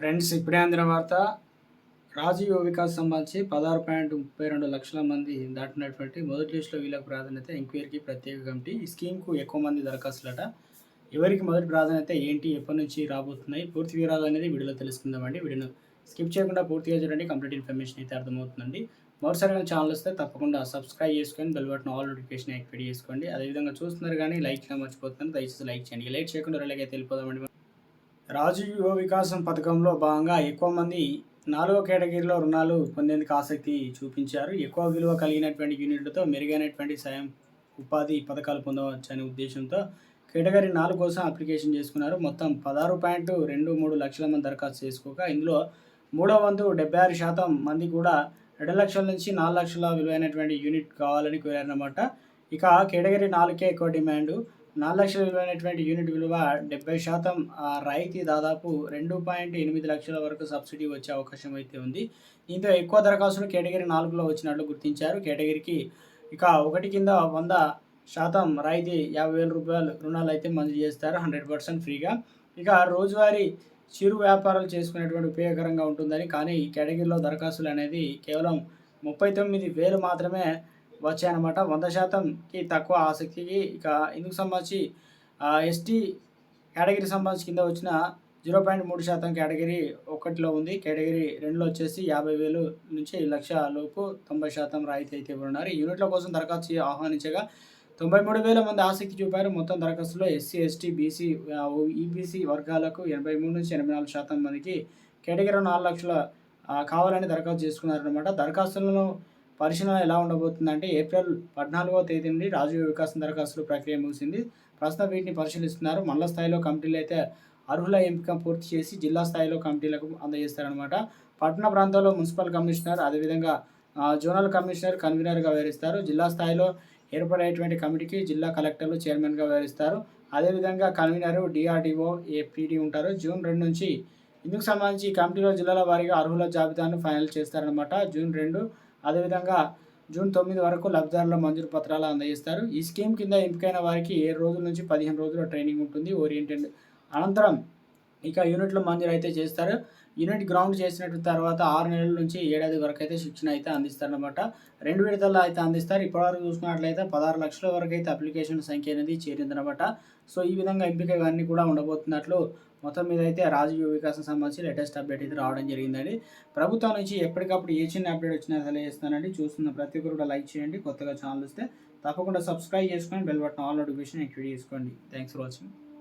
Friends ఇప్పుడే అందిన వార్త రాజు యువ వికాస్ సంబంధించి పదహారు పాయింట్ ముప్పై రెండు లక్షల మంది దాటినటువంటి మొదటి లిస్టులో వీళ్ళకి ప్రాధాన్యత ఎంక్వైరీకి ప్రత్యేక కమిటీ. ఈ స్కీమ్కు ఎక్కువ మంది దరఖాస్తులట. ఎవరికి మొదటి ప్రాధాన్యత ఏంటి ఎప్పటి నుంచి రాబోతున్నాయి పూర్తి వివరాలు అనేది వీడియోలో తెలుసుకుందామండి. వీడియోను స్కిప్ చేయకుండా పూర్తిగా చూడండి కంప్లీట్ ఇన్ఫర్మేషన్ అయితే అర్థమవుతుందండి. మరోసారి ఛానల్ వస్తే తప్పకుండా సబ్స్క్రైబ్ చేసుకొని bell button all notification activate చేసుకోండి. అదేవిధంగా చూస్తున్నారు కానీ లైక్ చేయడం మర్చిపోతున్నాను దయచేసి లైక్ చేయండి. లైక్ చేయకుండా అయితే వెళ్ళిపోదామండి. రాజు యువ వికాసం పథకంలో భాగంగా ఎక్కువ మంది నాలుగో కేటగిరీలో రుణాలు పొందేందుకు ఆసక్తి చూపించారు. ఎక్కువ విలువ కలిగినటువంటి యూనిట్లతో మెరుగైనటువంటి సాయం ఉపాధి పథకాలు పొందవచ్చనే ఉద్దేశంతో కేటగిరీ నాలుగు కోసం అప్లికేషన్ చేసుకున్నారు. మొత్తం పదహారు పాయింట్ రెండు మూడు లక్షల మంది దరఖాస్తు చేసుకోగా ఇందులో మూడో వంతు డెబ్బై ఆరు శాతం మంది కూడా రెండు లక్షల నుంచి నాలుగు లక్షల విలువైనటువంటి యూనిట్ కావాలని కోరారన్నమాట. ఇక కేటగిరీ నాలుగుకే ఎక్కువ డిమాండ్. నాలుగు లక్షల విలువైనటువంటి యూనిట్ విలువ డెబ్బై శాతం ఆ రాయితీ దాదాపు రెండు పాయింట్ ఎనిమిది లక్షల వరకు సబ్సిడీ వచ్చే అవకాశం అయితే ఉంది. దీంతో ఎక్కువ దరఖాస్తులు కేటగిరీ నాలుగులో వచ్చినట్లు గుర్తించారు. కేటగిరీకి ఇక ఒకటి కింద వంద శాతం రాయితీ యాభై వేల రూపాయలు రుణాలు అయితే మంజూరు చేస్తారు. హండ్రెడ్ పర్సెంట్ ఫ్రీగా. ఇక రోజువారీ చిరు వ్యాపారాలు చేసుకునేటువంటి ఉపయోగకరంగా ఉంటుందని కానీ ఈ కేటగిరీలో దరఖాస్తులు అనేది కేవలం ముప్పై తొమ్మిది వేలు మాత్రమే వచ్చాయన్నమాట. వంద శాతంకి తక్కువ ఆసక్తికి ఇక ఇందుకు సంబంధించి ఎస్టీ కేటగిరీ సంబంధించి కింద వచ్చిన జీరో పాయింట్ మూడు శాతం కేటగిరీ ఒకటిలో ఉంది. కేటగిరీ రెండులో వచ్చేసి యాభై వేలు నుంచి లక్ష లోపు తొంభై శాతం రాయితీ అయితే ఇవ్వనున్నారు. యూనిట్ల కోసం దరఖాస్తు ఆహ్వానించగా తొంభై మూడు వేల మంది ఆసక్తి చూపారు. మొత్తం దరఖాస్తులో ఎస్సీ ఎస్టీ బీసీ ఈబీసీ వర్గాలకు ఎనభై మూడు నుంచి ఎనభై నాలుగు శాతం మందికి కేటగిరీ నాలుగు లక్షల కావాలని దరఖాస్తు చేసుకున్నారనమాట దరఖాస్తులను పరిశీలన ఎలా ఉండబోతుందంటే ఏప్రిల్ పద్నాలుగో తేదీ నుండి రాజీవ్ వికాసం దరఖాస్తుల ప్రక్రియ ముగిసింది. ప్రస్తుతం వీటిని పరిశీలిస్తున్నారు. మండల స్థాయిలో కమిటీలు అయితే అర్హుల ఎంపిక పూర్తి చేసి జిల్లా స్థాయిలో కమిటీలకు అందజేస్తారనమాట పట్టణ ప్రాంతాల్లో మున్సిపల్ కమిషనర్ అదేవిధంగా జోనల్ కమిషనర్ కన్వీనర్గా వ్యవహరిస్తారు. జిల్లా స్థాయిలో ఏర్పడేటువంటి కమిటీకి జిల్లా కలెక్టర్లు చైర్మన్గా వ్యవహరిస్తారు. అదేవిధంగా కన్వీనర్ డిఆర్డిఓ ఏపీడీ ఉంటారు. జూన్ రెండు నుంచి ఇందుకు సంబంధించి కమిటీలో జిల్లాల వారీగా అర్హుల జాబితాను ఫైనల్ చేస్తారనమాట జూన్ రెండు అదేవిధంగా జూన్ తొమ్మిది వరకు లబ్ధిదారుల మంజూరు పత్రాలు అందజేస్తారు. ఈ స్కీమ్ కింద ఎంపికైన వారికి ఏడు రోజుల నుంచి పదిహేను రోజుల ట్రైనింగ్ ఉంటుంది. ఓరియంటెడ్ అనంతరం ఇక యూనిట్లు మంజూరు అయితే చేస్తారు. యూనిట్ గ్రౌండ్ చేసినట్టు తర్వాత ఆరు నెలల నుంచి ఏడాది వరకు అయితే శిక్షణ అయితే అందిస్తారనమాట రెండు విడతల్లో అయితే అందిస్తారు. ఇప్పటివరకు చూసుకున్నట్లయితే పదహారు లక్షల వరకు అయితే అప్లికేషన్ సంఖ్య అనేది చేరిందనమాట సో ఈ విధంగా ఎంపిక ఇవన్నీ కూడా ఉండబోతున్నట్లు మొత్తం మీద అయితే రాజకీయ వికాసం సంబంధించి లేటెస్ట్ అప్డేట్ అయితే రావడం జరిగిందండి. ప్రభుత్వం నుంచి ఎప్పటికప్పుడు ఏ చిన్న అప్డేట్ వచ్చినా తెలియజేస్తానండి. చూస్తున్న ప్రతి ఒక్కరు కూడా లైక్ చేయండి. కొత్తగా ఛానల్ వస్తే తప్పకుండా సబ్స్క్రైబ్ చేసుకొని bell button all notification activate చేసుకోండి. Thanks for watching